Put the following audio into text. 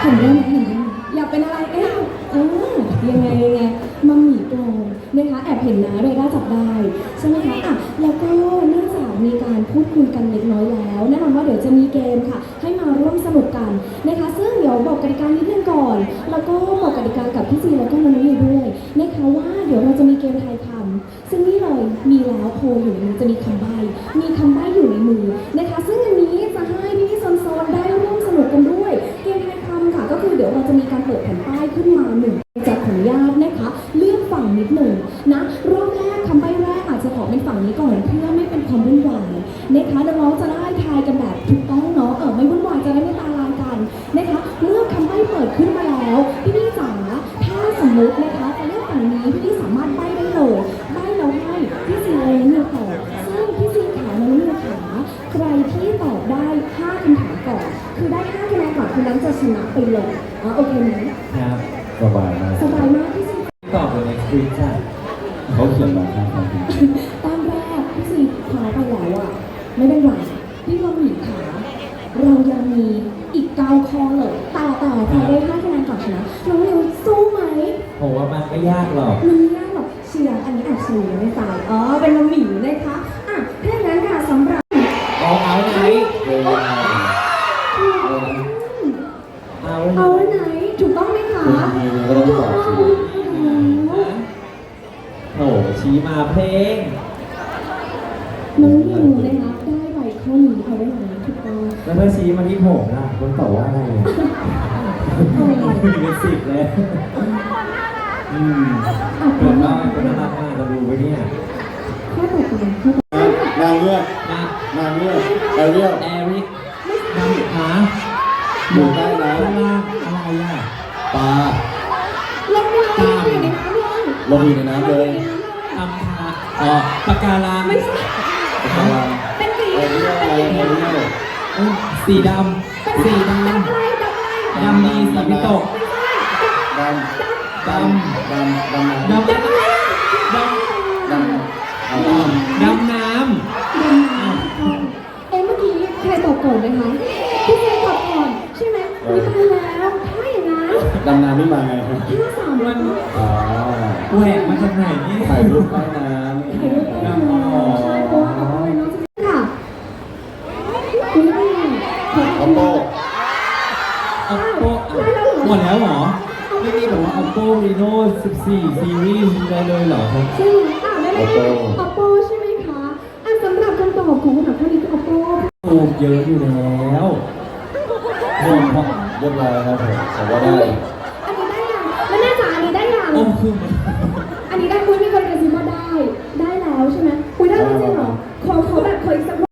เห็นได้ไหมเห็นได้ไหมอยากเป็นอะไรเอ๊ะเออยังไงยังไงมัมหมี่โปรนะคะแอบเห็นนะเรด้าจับได้ใช่ไหมคะอะแล้วก็เนื่องจากมีการพูดคุยกันเล็กน้อยแล้วแน่นอนว่าเดี๋ยวจะมีเกมค่ะ ให้มาร่วมสนุกกันนะคะซึ่งเดี๋ยวบอกกติกานิดนึงก่อน แล้วก็บอกกติกากับพี่จีแล้วก็น้องนุ้ด้วยนะคะว่าเดี๋ยวเราจะมีเกมทายคำซึ่งนี่เลยมีแล้วโพลอยู่ในมือจะมีคำใบ้มีคำใบ้อยู่ในมือนะคะ ซึ่งอันนี้จะให้พี่ๆโซนๆได้ร่วมสนุกกันด้วยเกม จะมีการเปิดแผ่นป้ายขึ้นมาหนึ่งจะขออนุญาตนะคะ เลือกฝั่งนิดหนึ่งนะรอบแรกคำใบ้แรกอาจจะขอเป็นฝั่งนี้ก่อนเพื่อไม่เป็นความวุ่นวายนะคะน้องๆจะได้ทาย คะแนนก่อนคนนั้นจะชนะไปเลยอ๋อโอเคไหมครับสบายมากสบายมากพี่ซีตอบเลยในคลิปจ้ะเขาเขียนมาครับความจริงตอนแรกพี่ซีพาไปแล้วอะไม่เป็นไรพี่ลองหนีขาเรายังมีอีกเก้าข้อเลยแต่แต่ใครได้ห้าคะแนนก่อนชนะน้องเร็วสู้ไหมผมว่ามันไม่ยากหรอกมันไม่ยากหรอกเชียร์อันนี้แอบเชียร์ไม่ตายอ๋อเป็นมัมหมี่นะคะอะถ้าอย่างนั้นค่ะสำหรับ เอาเอาไหน เวลา เอาเอาไหน ถูกต้องไหมคะคุณทีนี้ก็ต้องตอบสิโหชี้มาเพลง น้องนิวนะคะได้ใบข้อนี้เขาได้ไหมถูกต้องแล้วเมื่อชี้มาที่ผมล่ะคุณตอบว่าอะไรอะมีเป็นสิบเลยอืมอะพเกิร้อดมว่าเป็นน่ารักมากเราดูไว้เนี่ยข้อต่อไปข้อต่อไปนางเงือกนะนางเงือกแอเรียลแอริกนำขา อยู่ใต้น้ข้างล่างอะไรอะำปลาลงเลยอยู่ในน้ำเลยลงอยู่ในน้ำเลยนำขาอ๋อปากการังไม่ใช่ปลาลาเป็นสีแอเรียลอะไรแอเรียลเอ้ยสีดำสีดเป็นำอะไรดำอะไรดำมีสีพิตกดำดำดำดำดำน้ำดำดำเอาดำน้ เอ๊ะเมื่อกี้ใครตอบก่อนไหมคะพี่เจตอบก่อนใช่ไหมมีตายแล้วถ้าอย่างนั้น ดำน้ำนี่มาไงครับถ้าสามวัน อ๋อำแหวกมาจากไหนเนี่ยถ่ายรูปใต้น้ใครรู้ตัวใช่เพราะว่าเอาไปน้องจะค่ะคุณไม่ได้ขอำโทอัษปโป Oppo หมดแล้วเหรอ ไม่มีแบบว่า Oppo Reno 14 Series ได้เลยเหรอครับ ใช่ไหมอ่าได้ไหม Oppo ใช่ไหมคะอะสำหรับคำตอบของคำถามข้อนี้คือ Oppo ถูกเยอะอยู่แล้วโอ้โหเรียบร้อยครับผมผมว่าได้ พุ่งมา